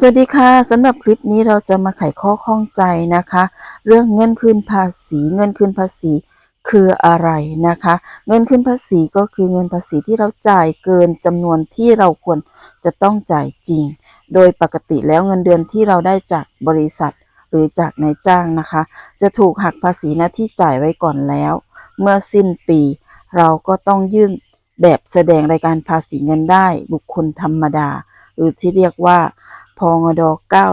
สวัสดีค่ะสำหรับคลิปนี้เราจะมาไขข้อข้องใจนะคะ เรื่องเงินคืนภาษีเงินคืนภาษีคืออะไรนะคะ เงินคืนภาษีก็คือเงินภาษีที่เราจ่ายเกินจำนวนที่เราควรจะต้องจ่ายจริง โดยปกติแล้วเงินเดือนที่เราได้จากบริษัท หรือจากนายจ้างนะคะ จะถูกหักภาษีหน้าที่จ่ายไว้ก่อนแล้ว เมื่อสิ้นปี เราก็ต้องยื่นแบบแสดงรายการภาษีเงินได้บุคคลธรรมดา หรือที่เรียกว่า พงด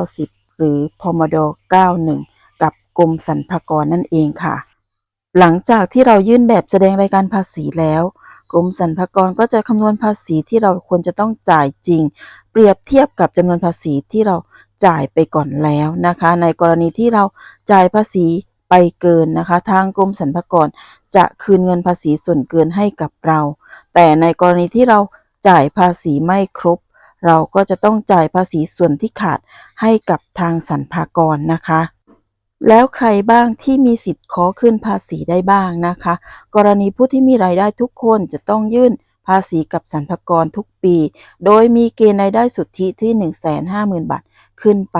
90 หรือพมด91 กับกรมสรรพากรนั่นเองค่ะ หลังจากที่เรายื่นแบบแสดงรายการภาษีแล้วกรมสรรพากรก็จะคำนวณภาษีที่เราควรจะต้องจ่ายจริง เปรียบเทียบกับจำนวนภาษีที่เราจ่ายไปก่อนแล้วนะคะ ในกรณีที่เราจ่ายภาษีไปเกินนะคะ ทางกรมสรรพากรจะคืนเงินภาษีส่วนเกินให้กับเรา แต่ในกรณีที่เราจ่ายภาษีไม่ครบ เราก็จะต้องจ่ายภาษีส่วนที่ขาดให้กับทางสรรพากรนะคะ แล้วใครบ้างที่มีสิทธิ์ขอขึ้นภาษีได้บ้างนะคะ กรณีผู้ที่มีรายได้ทุกคนจะต้องยื่นภาษีกับสรรพากรทุกปี โดยมีเกณฑ์รายได้สุทธิที่ 150,000 บาทขึ้นไป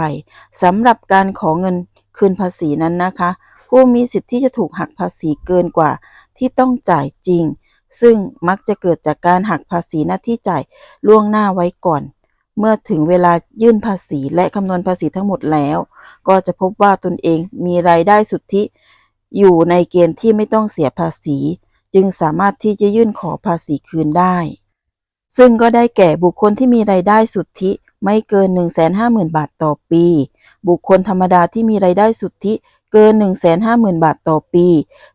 สำหรับการขอเงินคืนภาษีนั้นนะคะ ผู้มีสิทธิ์ที่จะถูกหักภาษีเกินกว่าที่ต้องจ่ายจริง ซึ่งมักจะเกิดจากการหักภาษีหน้าที่จ่ายล่วงหน้าไว้ก่อน เมื่อถึงเวลายื่นภาษีและคำนวณภาษีทั้งหมดแล้ว ก็จะพบว่าตนเองมีรายได้สุทธิ อยู่ในเกณฑ์ที่ไม่ต้องเสียภาษี จึงสามารถที่จะยื่นขอภาษีคืนได้ ซึ่งก็ได้แก่บุคคลที่มีรายได้สุทธิไม่เกิน 150,000 บาทต่อปี บุคคลธรรมดาที่มีรายได้สุทธิเกิน 150,000 บาทต่อปี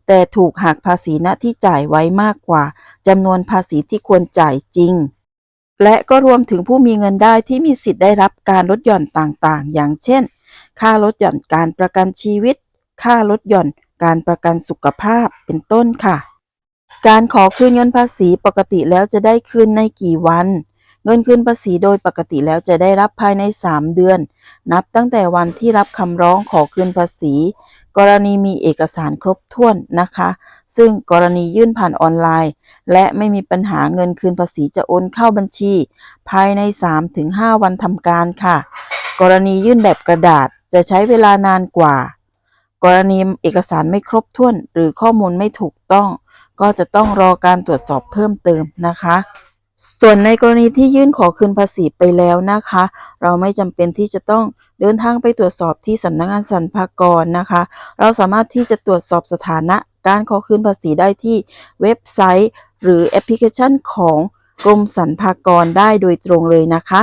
แต่ถูกหักภาษีณที่จ่ายไว้มากกว่าจำนวนภาษีที่ควรจ่ายจริง และก็รวมถึงผู้มีเงินได้ที่มีสิทธิ์ได้รับการลดหย่อนต่างๆ อย่างเช่น ค่าลดหย่อนการประกันชีวิต ค่าลดหย่อนการประกันสุขภาพเป็นต้นค่ะ การขอคืนเงินภาษีปกติแล้วจะได้คืนในกี่วัน เงินคืนภาษีโดยปกติแล้วจะได้รับภายใน 3 เดือน นับตั้งแต่วันที่รับคำร้องขอคืนภาษี กรณีมีเอกสารครบถ้วนนะคะ ซึ่งกรณียื่นผ่านออนไลน์ และไม่มีปัญหาเงินคืนภาษีจะโอนเข้าบัญชี ภายใน 3-5 วันทำการค่ะ กรณียื่นแบบกระดาษจะใช้เวลานานกว่า กรณีเอกสารไม่ครบถ้วน หรือข้อมูลไม่ถูกต้อง ก็จะต้องรอการตรวจสอบเพิ่มเติมนะคะ ส่วนในกรณีที่ยื่นขอคืนภาษีไปแล้วนะคะ เราไม่จำเป็นที่จะต้องเดินทางไปตรวจสอบที่สำนักงานสรรพากรนะคะ เราสามารถที่จะตรวจสอบสถานะการขอคืนภาษีได้ที่เว็บไซต์ หรือแอปพลิเคชันของกรมสรรพากรได้โดยตรงเลยนะคะ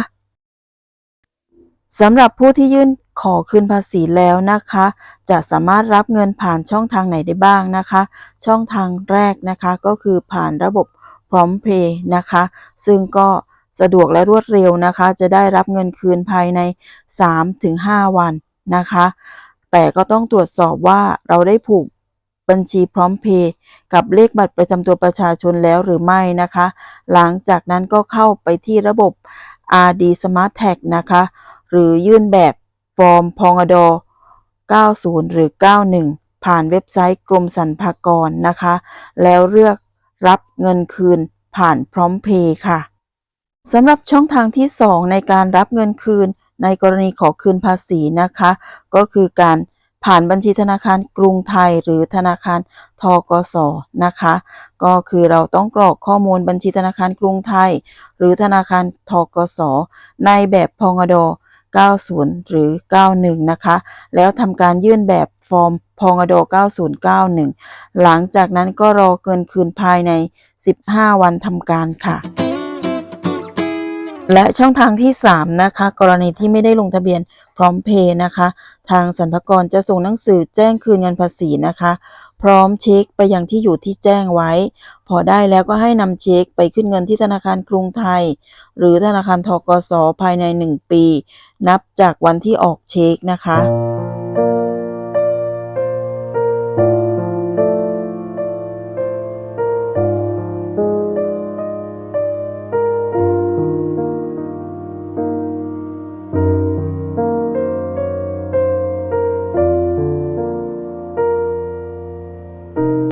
สำหรับผู้ที่ยื่นขอคืนภาษีแล้วนะคะ จะสามารถรับเงินผ่านช่องทางไหนได้บ้างนะคะ ช่องทางแรกนะคะก็คือผ่านระบบ พร้อมเพย์นะคะ ซึ่งก็สะดวกและรวดเร็วนะคะ จะได้รับเงินคืนภายใน 3-5 วันนะคะ แต่ก็ต้องตรวจสอบว่าเราได้ผูกบัญชีพร้อมเพย์กับเลขบัตรประจำตัวประชาชนแล้วหรือไม่นะคะ หลังจากนั้นก็เข้าไปที่ระบบ RD Smart Tag นะคะ หรือยื่นแบบฟอร์มพองอด90 หรือ 91 ผ่านเว็บไซต์กรมสรรพากรนะคะ แล้วเลือก รับเงินคืนผ่านพร้อมเพย์ค่ะสำหรับช่องทางที่ 2 ในการรับเงินคืนในกรณีขอคืนภาษีนะคะ ก็คือการผ่านบัญชีธนาคารกรุงไทยหรือธนาคารทกสนะคะ ก็คือเราต้องกรอกข้อมูลบัญชีธนาคารกรุงไทย หรือธนาคารทกสในแบบพงดอ 90 หรือ 91 นะคะ แล้วทำการยื่นแบบฟอร์มพองด9091 หลังจากนั้นก็รอเกินคืนภายใน 15 วันทำการค่ะ และช่องทางที่ 3 นะคะ กรณีที่ไม่ได้ลงทะเบียนพร้อมเพย์นะคะ ทางสรรพากรจะส่งหนังสือแจ้งคืนเงินภาษีนะคะ พร้อมเช็คไปยังที่อยู่ที่แจ้งไว้ พอได้แล้วก็ให้นำเช็คไปขึ้นเงินที่ธนาคารกรุงไทย หรือธนาคารทกสภายใน 1 ปี นับจากวันที่ออกเช็คนะคะ